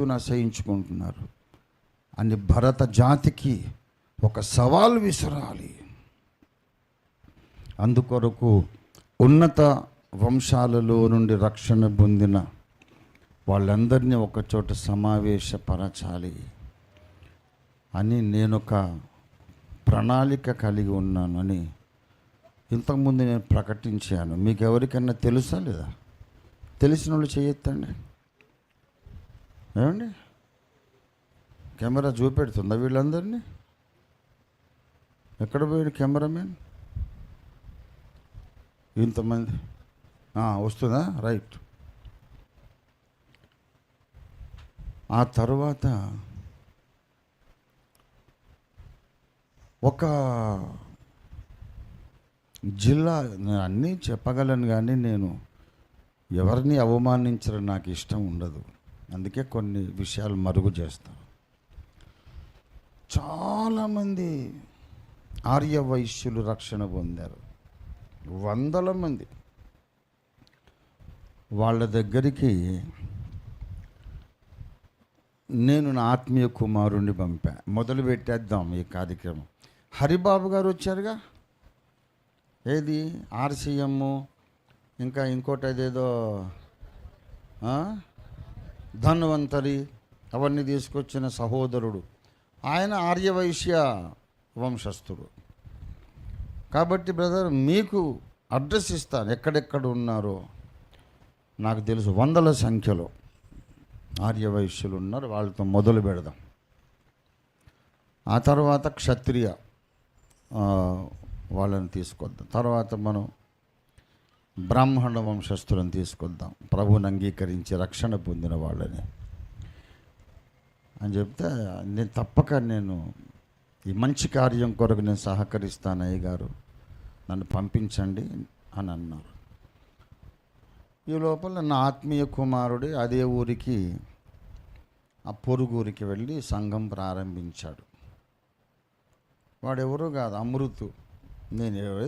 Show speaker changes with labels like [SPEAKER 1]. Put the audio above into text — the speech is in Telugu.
[SPEAKER 1] యేసుని అసహించుకుంటున్నారు అని భరత జాతికి ఒక సవాల్ విసరాలి. అందుకొరకు ఉన్నత వంశాలలో నుండి రక్షణ పొందిన వాళ్ళందరినీ ఒకచోట సమావేశపరచాలి అని నేను ఒక ప్రణాళిక కలిగి ఉన్నానని ఇంతకుముందు నేను ప్రకటించాను. మీకు ఎవరికైనా తెలుసా లేదా? తెలిసిన వాళ్ళు చేయొద్దండి ఏమండి? కెమెరా చూపెడుతుందా వీళ్ళందరినీ? ఎక్కడ పోయాడు కెమెరామెన్ ఇంతమంది. వస్తుందా? రైట్. ఆ తర్వాత ఒక జిల్లా అన్నీ చెప్పగలను కానీ నేను ఎవరిని అవమానించడం నాకు ఇష్టం ఉండదు. అందుకే కొన్ని విషయాలు మరుగు చేస్తాం. చాలామంది ఆర్య వైశ్యులు రక్షణ పొందారు. వందల మంది. వాళ్ళ దగ్గరికి నేను నా ఆత్మీయ కుమారుణ్ణి పంపా. మొదలు పెట్టేద్దాం ఈ కార్యక్రమం. హరిబాబు గారు వచ్చారుగా? ఏది? ఆర్సీఎం ఇంకా ఇంకోటి అదేదో ధన్వంతరి అవన్నీ తీసుకొచ్చిన సహోదరుడు. ఆయన ఆర్యవైశ్య వంశస్థుడు. కాబట్టి బ్రదర్ మీకు అడ్రస్ ఇస్తాను. ఎక్కడెక్కడ ఉన్నారో నాకు తెలుసు. వందల సంఖ్యలో ఆర్యవైశ్యులు ఉన్నారు. వాళ్ళతో మొదలు పెడదాం. ఆ తర్వాత క్షత్రియ వాళ్ళని తీసుకొద్దాం. తర్వాత మనం బ్రాహ్మణ వంశస్థులను తీసుకుందాం ప్రభుని అంగీకరించి రక్షణ పొందిన వాళ్ళని. అని చెప్తే నేను తప్పక నేను ఈ మంచి కార్యం కొరకు నేను సహకరిస్తాను అయ్య గారు నన్ను పంపించండి అని అన్నారు. ఈ లోపల నా ఆత్మీయ కుమారుడే అదే ఊరికి ఆ పొరుగురికి వెళ్ళి సంఘం ప్రారంభించాడు. వాడెవరూ కాదు అమృతు. నేను ఏదో